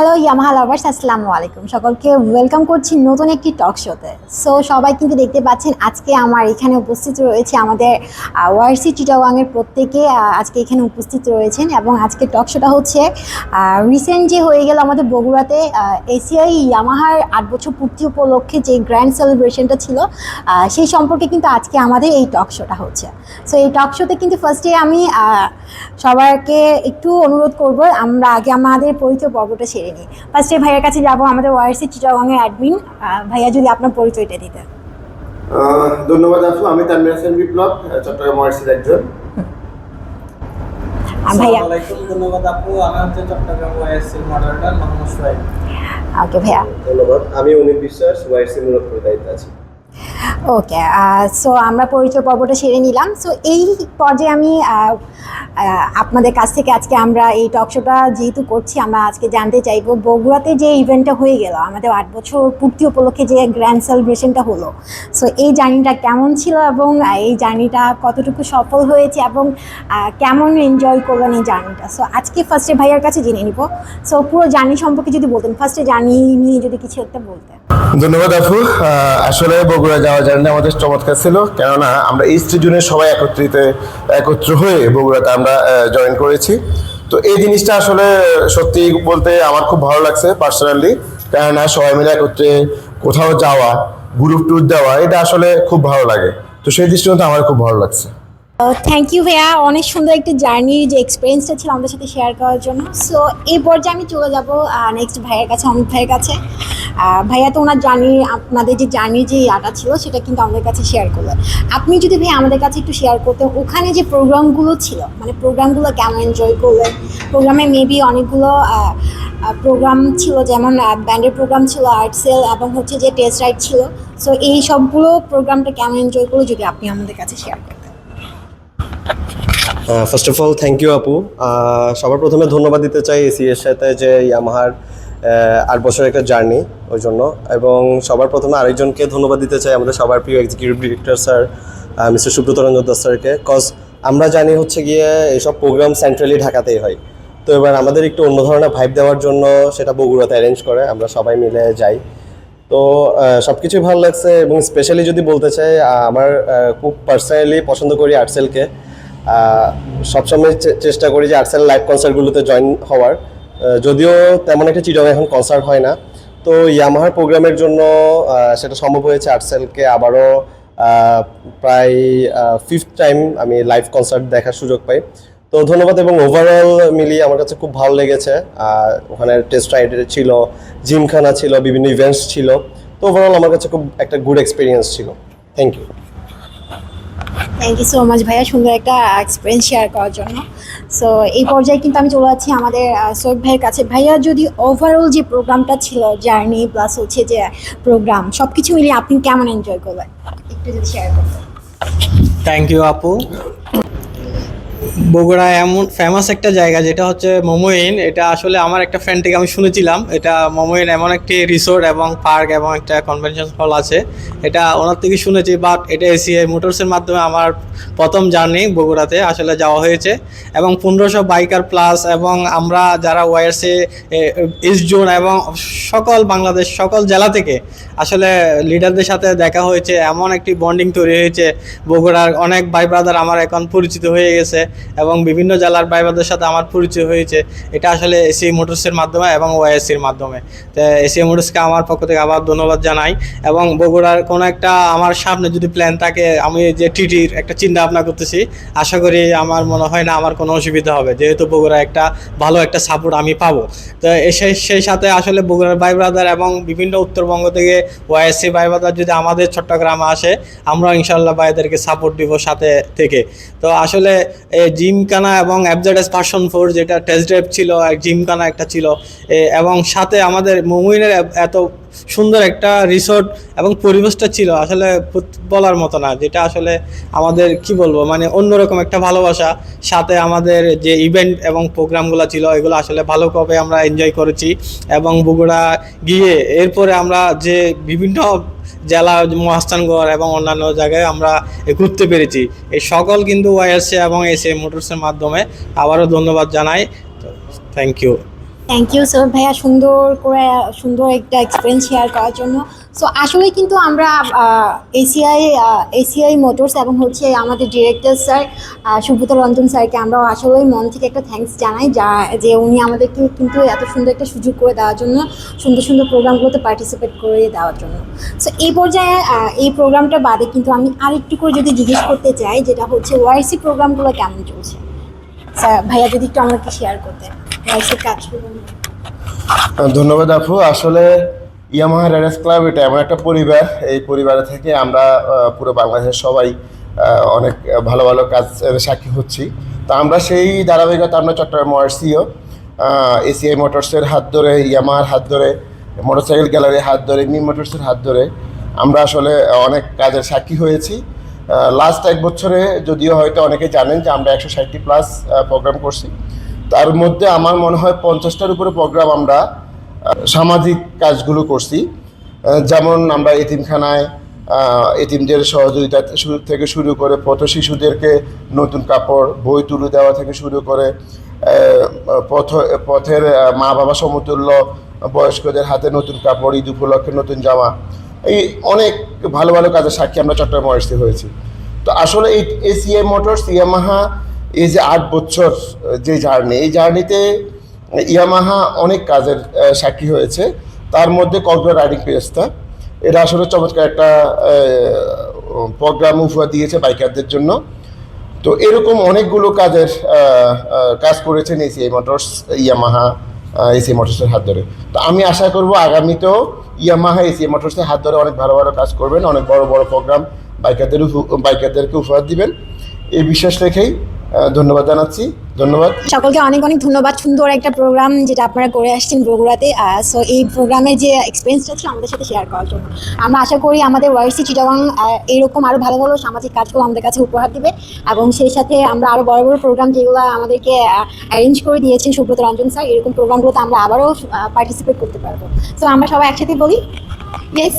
Hello Yamaha lovers আসসালামু আলাইকুম। সকলকে ওয়েলকাম করছি নতুন একটি টক শোতে সো সবাই কিন্তু দেখতে পাচ্ছেন, আজকে আমার এখানে উপস্থিত রয়েছে আমাদের ওয়ারসি চিটাওয়াংয়ের প্রত্যেকে আজকে এখানে উপস্থিত রয়েছেন এবং আজকে টক শোটা হচ্ছে রিসেন্ট যে হয়ে গেল আমাদের বগুড়াতে এসিআই ইয়ামাহার আট বছর পূর্তি উপলক্ষে যে গ্র্যান্ড সেলিব্রেশনটা ছিল সেই সম্পর্কে কিন্তু আজকে আমাদের এই টক শোটা হচ্ছে। সো এই টক শোতে কিন্তু ফার্স্টে আমি সবাইকে একটু অনুরোধ করব, আমরা আগে আমাদের পরিচয় পর্বটা সেরে নিই ফার্স্টে ভাইয়ের কাছে যাব আমাদের ওয়ার্সি চিটাগং এর অ্যাডমিন ভাইয়া যদি আপনার পরিচয়টা দিতেন। ধন্যবাদ আপু আমি তানমির হাসান বিপ্লব চট্টগ্রাম চট্টগ্রাম এর একজন। আর ভাইয়া? ধন্যবাদ আপু। আমি হচ্ছে চট্টগ্রাম ওয়াইএসসির মডারেটর মোহাম্মদ সোহেল। ওকে ভাইয়া। ধন্যবাদ। আমি অনিল বিশ্বাস ওয়াইসি মূলত প্রদায়িত আছি। ওকে সো আমরা পরিচয় পর্বটা সেরে নিলাম। সো এই পর্যায়ে আমি আহ, আহ, আপনাদের কাছ থেকে আজকে আমরা এই টক শোটা যেহেতু করছি আমরা আজকে জানতে চাইব বগুড়াতে যে ইভেন্টটা হয়ে গেল আমাদের আট বছর পূর্তি উপলক্ষে যে গ্র্যান্ড সেলিব্রেশনটা হলো। সো এই জার্নিটা কেমন ছিল এবং এই জার্নিটা কতটুকু সফল হয়েছে এবং কেমন এনজয় করলেন এই জার্নিটা সো আজকে ফার্স্টে ভাইয়ার কাছে জেনে নিব। সো পুরো জার্নি সম্পর্কে যদি বলতেন ফার্স্টে জার্নি নিয়ে যদি কিছু একটা বলতেন। ধন্যবাদ আপু। আসলে বগুড়া যাওয়া জার্নি আমাদের চমৎকার ছিল। কেননা আমরা ইস্ট জুনে সবাই একত্রিত, একত্র হয়ে বগুড়াতে আমরা জয়েন করেছি। তো এই জিনিসটা আসলে সত্যি বলতে আমার খুব ভালো লাগছে পার্সোনালি কেননা সবাই মিলে একত্রে কোথাও যাওয়া গ্রুপ ট্যুর দেওয়া, এটা আসলে খুব ভালো লাগে। তো সেই দৃষ্টিকোণ আমার খুব ভালো লাগছে। থ্যাংক ইউ ভাইয়া অনেক সুন্দর একটা জার্নির যে এক্সপিরিয়েন্সটা ছিল আমাদের সাথে শেয়ার করার জন্য। সো এই পর্যায়ে আমি চলে যাব নেক্সট ভাইয়ের কাছে, অমিত ভাইয়ের কাছে। ভাইয়া তো ওনার জার্নি আপনাদের যে জার্নির যে আটা ছিল, সেটা কিন্তু আমাদের কাছে শেয়ার করলেন আপনি যদি ভাই আমাদের কাছে একটু শেয়ার করতেন, ওখানে যে প্রোগ্রামগুলো ছিল মানে প্রোগ্রামগুলো কেমন এনজয় করলেন? প্রোগ্রামে মেবি অনেকগুলো প্রোগ্রাম ছিল, যেমন ব্যান্ডের প্রোগ্রাম ছিল আর্ট সেল এবং হচ্ছে যে টেস্ট রাইড ছিল। সো এই সবগুলো প্রোগ্রামটা কেমন এনজয় করল, যদি আপনি আমাদের কাছে শেয়ার করতেন first of all thank you আপু। সবার প্রথমে ধন্যবাদ দিতে চাই এসি এর সাথে যে ইয়ামাহার আট বছরের একটা জার্নি ওই জন্য। এবং সবার প্রথমে আরেকজনকে ধন্যবাদ দিতে চাই আমাদের সবার প্রিয় executive director sir mister Subrata Ranjan Das স্যারকে। কজ আমরা জানি হচ্ছে গিয়ে এইসব প্রোগ্রাম সেন্ট্রালি ঢাকাতেই হয়। তো এবার আমাদের একটু অন্য ধরনের ভাইব দেওয়ার জন্য সেটা বগুড়াতে অ্যারেঞ্জ করে, আমরা সবাই মিলে যাই। তো সব কিছুই ভালো লাগছে এবং স্পেশালি যদি বলতে চাই আমার খুব পার্সোনালি পছন্দ করি আর্টসেলকে সবসময় চেষ্টা করি যে আর্টসেল লাইভ কনসার্টগুলোতে জয়েন হওয়ার। যদিও তেমন একটা চিটং এখন কনসার্ট হয় না। তো ইয়ামাহার প্রোগ্রামের জন্য সেটা সম্ভব হয়েছে আর্টসেলকে আবারও প্রায় ফিফথ টাইম আমি লাইভ কনসার্ট দেখার সুযোগ পাই। তো ধন্যবাদ এবং ওভারঅল মিলিয়ে আমার কাছে খুব ভালো লেগেছে। ওখানে টেস্ট রাইড ছিল জিমখানা ছিল, বিভিন্ন ইভেন্টস ছিল। তো ওভারঅল আমার কাছে খুব একটা গুড এক্সপিরিয়েন্স ছিল। Thank you thank you so much ভাইয়া। সুন্দর একটা এক্সপিরিয়েন্স শেয়ার করার জন্য। সো এই পর্যায়ে কিন্তু আমি চলে যাচ্ছি আমাদের সৈয়দ ভাইয়ের কাছে। ভাইয়া, যদি ওভারঅল যে প্রোগ্রামটা ছিল জার্নি প্লাস হচ্ছে যে প্রোগ্রাম সব কিছু মিলিয়ে আপনি কেমন এনজয় করবেন একটু যদি শেয়ার করবেন থ্যাংক ইউ আপু। বগুড়া এমন ফেমাস একটা জায়গা যেটা হচ্ছে মোমোইন। এটা আসলে আমার একটা ফ্রেন্ড থেকে আমি শুনেছিলাম। এটা মোমোইন এমন একটি রিসোর্ট এবং পার্ক এবং একটা কনভেনশন হল আছে। এটা ওনার থেকে শুনেছি বাট এটা এসিআই মোটরসের মাধ্যমে আমার প্রথম জার্নি বগুড়াতে আসলে যাওয়া হয়েছে। এবং পনেরোশো বাইকার প্লাস এবং আমরা যারা ওয়াইআরসি ইস্ট জোন এবং সকল বাংলাদেশ, সকল জেলা থেকে আসলে লিডারদের সাথে দেখা হয়েছে। এমন একটি বন্ডিং তৈরি হয়েছে। বগুড়ার অনেক ভাই ব্রাদার আমার এখন পরিচিত হয়ে গেছে। এবং বিভিন্ন জেলার ভাই ব্রাদার সাথে আমার পরিচয় হয়েছে। এটা আসলে এসি মোটরসের মাধ্যমে এবং ওয়াইএসির মাধ্যমে। তো এসি মোটরসকে আমার পক্ষ থেকে আবার ধন্যবাদ জানাই এবং বগুড়ার কোনো একটা আমার সামনে যদি প্ল্যান থাকে, আমি যে টিটির একটা চিন্তা ভাবনা করতেছি, আশা করি আমার মনে হয় না আমার কোনো অসুবিধা হবে। যেহেতু বগুড়া একটা ভালো একটা সাপোর্ট আমি পাবো। তো এ সেই সাথে আসলে বগুড়ার ভাই ব্রাদার এবং বিভিন্ন উত্তরবঙ্গ থেকে ওয়াইএসসি ভাই ব্রাদার যদি আমাদের চট্টগ্রামে আসে, আমরা ইনশাল্লাহ ভাইদেরকে সাপোর্ট দিব সাথে থেকে। তো আসলে জিমকানা এবং অ্যাবজাডাস ভার্সন ফোর যেটা টেস্ট ড্রাইভ ছিল জিমকানা একটা ছিল। এবং সাথে আমাদের মুমিনের এত সুন্দর একটা রিসোর্ট এবং পরিবেশটা ছিল আসলে বলার মতো না, যেটা আসলে আমাদের, কি বলব মানে অন্যরকম একটা ভালোবাসা। সাথে আমাদের যে ইভেন্ট এবং প্রোগ্রামগুলো ছিল, এগুলো আসলে ভালোভাবে আমরা এনজয় করেছি। এবং বগুড়া গিয়ে এরপরে আমরা যে বিভিন্ন জেলা মহাস্থানগড় এবং অন্যান্য জায়গায় আমরা ঘুরতে পেরেছি। এই সকল কিন্তু ওয়াইএসএ এবং এসএ মোটরসের মাধ্যমে। আবারও ধন্যবাদ জানাই। Thank you thank you so ভাইয়া, সুন্দর করে, সুন্দর একটা এক্সপিরিয়েন্স শেয়ার করার জন্য। সো আসলে কিন্তু আমরা এসিআই এসিআই মোটরস এবং হচ্ছে আমাদের ডিরেক্টর স্যার সুব্রত রঞ্জন স্যারকে আমরা আসলেই মন থেকে একটা থ্যাঙ্কস জানাই, যা, যে উনি আমাদেরকে কিন্তু এত সুন্দর একটা সুযোগ করে দেওয়ার জন্য, সুন্দর সুন্দর প্রোগ্রামগুলোতে পার্টিসিপেট করে দেওয়ার জন্য। সো এই পর্যায়ে এই প্রোগ্রামটা বাদে কিন্তু আমি আরেকটু করে যদি জিজ্ঞেস করতে চাই, যেটা হচ্ছে ওয়াইসি প্রোগ্রামগুলো কেমন চলছে? স্যার ভাইয়া যদি একটু আমাকে শেয়ার করতেন। ধন্যবাদ আপু। আসলে ইয়ামাহা রেডাস ক্লাব এটা এমন একটা পরিবার। এই পরিবারে থেকে আমরা পুরো বাংলাদেশের সবাই অনেক ভালো ভালো কাজ সাক্ষী হচ্ছি। তা আমরা সেই ধারাবাহিকতা, আমরা চট্টগ্রাম ওয়ার্সিও এসিআই মোটরসের হাত ধরে, ইয়ামাহার হাত ধরে, মোটরসাইকেল গ্যালারির হাত ধরে মি মোটরসের হাত ধরে আমরা আসলে অনেক কাজের সাক্ষী হয়েছি। লাস্ট এক বছরে যদিও হয়তো অনেকে জানেন যে আমরা একশো ষাটটি প্লাস প্রোগ্রাম করছি। তার মধ্যে আমার মনে হয় পঞ্চাশটার উপরে প্রোগ্রাম আমরা সামাজিক কাজগুলো করছি। যেমন আমরা এতিমখানায় এতিমদের সহযোগিতা থেকে শুরু করে পথ শিশুদেরকে নতুন কাপড়, বই তুলে দেওয়া থেকে শুরু করে পথ, পথের মা বাবা সমতুল্য বয়স্কদের হাতে নতুন কাপড়, ঈদ উপলক্ষে নতুন জামা, এই অনেক ভালো ভালো কাজের সাক্ষী আমরা চট্টগ্রাম ওয়ার্সি হয়েছি। তো আসলে এই এসিএ মোটরস ইয়ামাহা এই যে আট বছর যে জার্নি এই জার্নিতে ইয়ামাহা অনেক কাজের সাক্ষী হয়েছে। তার মধ্যে কক্সবাজার রাইডিং পেজটা এটা আসলে চমৎকার একটা প্রোগ্রাম উপহার দিয়েছে বাইকারদের জন্য। তো এরকম অনেকগুলো কাজের কাজ করেছেন এসিআই মোটরস, ইয়ামাহা এসিআই মোটরসের হাত ধরে। তো আমি আশা করব আগামীতেও ইয়ামাহা এসিআই মোটরসের হাত ধরে অনেক ভালো ভালো কাজ করবেন, অনেক বড় বড় প্রোগ্রাম বাইকারদের বাইকারদেরকে উপহার দিবেন। এই বিশ্বাস রেখেই ধন্যবাদ জানাচ্ছি। ধন্যবাদ। সকলকে অনেক অনেক ধন্যবাদ। সুন্দর একটা প্রোগ্রাম যেটা আপনারা করে আসছেন বগুড়াতে। সো এই প্রোগ্রামের যে এক্সপিরিয়েন্সটা ছিল আমাদের সাথে শেয়ার করার জন্য। আমরা আশা করি আমাদের ওয়াইসি চিটাগাং এরকম আরও ভালো ভালো সামাজিক কাজগুলো আমাদের কাছে উপহার দিবে। এবং সেই সাথে আমরা আরও বড় বড় প্রোগ্রাম যেগুলো আমাদেরকে অ্যারেঞ্জ করে দিয়েছেন সুব্রত রঞ্জন স্যার এরকম প্রোগ্রামগুলোতে আমরা আবারও পার্টিসিপেট করতে পারব। সো আমরা সবাই একসাথে বলি? ইয়েস